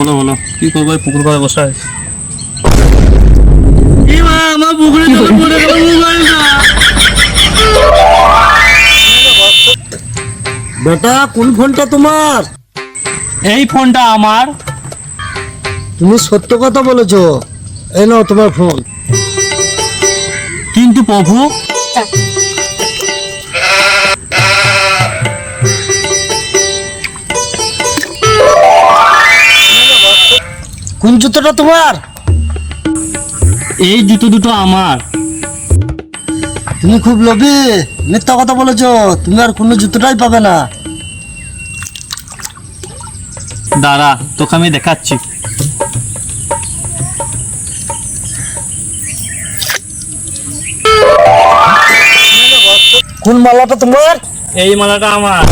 বলো বলো। কি করব পুকুর পাড়ে বসে আছি। আমার পুকুরে জলে পড়ে বেটা কোন ফোনটা তোমার? এই ফোনটা আমার। তুমি সত্য কথা বলেছ। এই নাও তোমার ফোন। কিন্তু প্রভু কোন জুতোটা তোমার? এই জুতো দুটো আমার। তুমি খুব লোভী মিথ্যা কথা বলেছ তুমি আর কোনো জুতোটাই পাবে না। দাঁড়া তোকে আমি দেখাচ্ছি। কোন মালাটা তোমার? এই মালাটা আমার।